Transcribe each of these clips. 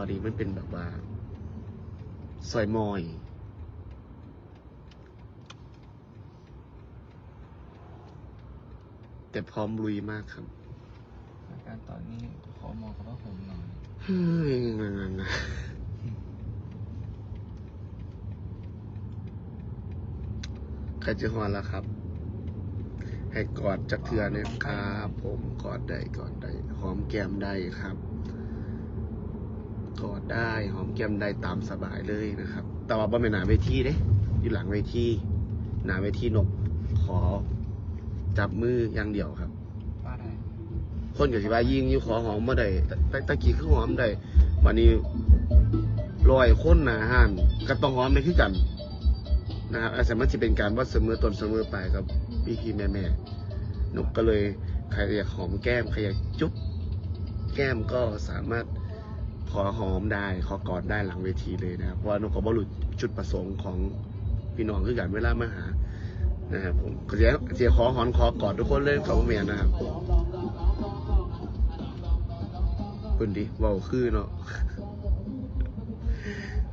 อนนี้มันเป็นแบบว่าซอยมอย แต่พร้อมลุยมากครับ อาการตอนนี้ขอหมอกับว่าผมหน่อยเฮ้ยนั่นๆๆใครจะหอนแล้วครับ ให้กอดจากเทือเนี่ยครับ ผมกอดได้กอดได้หอมแก้มได้ครับ กอดได้หอมแก้มได้ตามสบายเลยนะครับ แต่ว่าบ่เป็นหนาเวทีเด้อยู่หลังเวทีหนาเวทีนกขอจับมืออย่างเดียวครับ คนกับสิว่ายิงอยู่ขอหอมมาได้ตตตะกี้คือหอมได้วันนี้ลอยคนหนาห้านก็ต้องหอมได้คือกันนะครับอาศัยมันจะเป็นการวัดเสมอตนเสมอไปกับพี่พี่แม่แม่นกก็เลยใครอยากหอมแก้มใครอยากจุ๊บแก้มก็สามารถ ขอหอมได้ขอกอดได้หลังเวทีเลยนะครับเพราะว่านกก็บรรลุจุดประสงค์ของพี่น้องคือกันเวลามาหานะครับผมก็จะจะขอหอนขอกอดทุกคนเลยกับเมียนะครับคุณดิเว้าคือเนาะ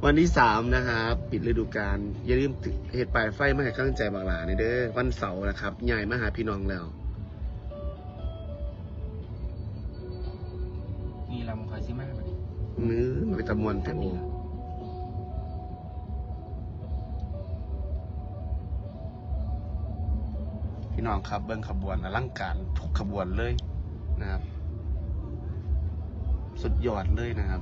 วันที่สามนะครับปิดฤดูกาลอย่าลืมเหตุปลายไฟมาให้กำลังใจบางหลาในเด้อวันเสาร์นะครับใหญ่มาหาพี่น้องแล้วมีลำคอยซิมากเล ยนื้อมันเป็นตะมวนแต่โอพี่น้องครับเบิ้งขบวนอลังการทุกขบวนเลยนะครับ สุดยอดเลยนะครับ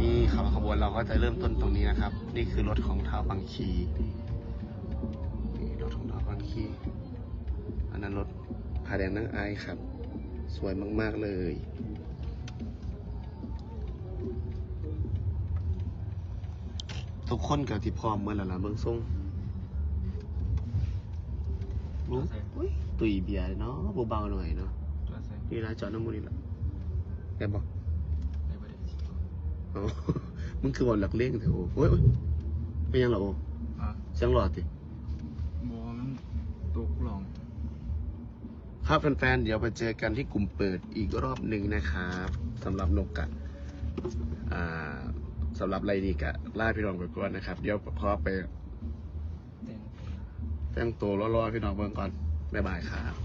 นี่ขบขบวนเราก็จะเริ่มต้นตรงนี้นะครับ นี่คือรถของท้าวบางคี นนั้นรถผาแดงนั่งไอายครับ สวยมาก ๆ เลย ทุกคนกับที่พร้อมเมื่อแล้วล่ะเบิ่งทรงรู้อุ๊ยตุยเบียร์เนาะเบาๆหน่อยเนาะตัวใส่นี่นะจอดน้ำมูนี่ละแกบอกในประเด็นอ๋อมึงคือวันหลักเล่งเถอะโอ้โอ้ยโอ้ยเป็นยังเหรอโอ้อะเสียงหลอดติ บอมันตกลง ครับแฟนๆ เดี๋ยวไปเจอกันที่กลุ่มเปิดอีกรอบหนึ่งนะครับสำหรับนกกะสำหรับไรดีกะล่าพี่น้องไปก่อนนะครับ เดี๋ยวขอไปเต้นแต่งตัวรอๆพี่น้องเบิ่งก่อนบ๊ายบายครับ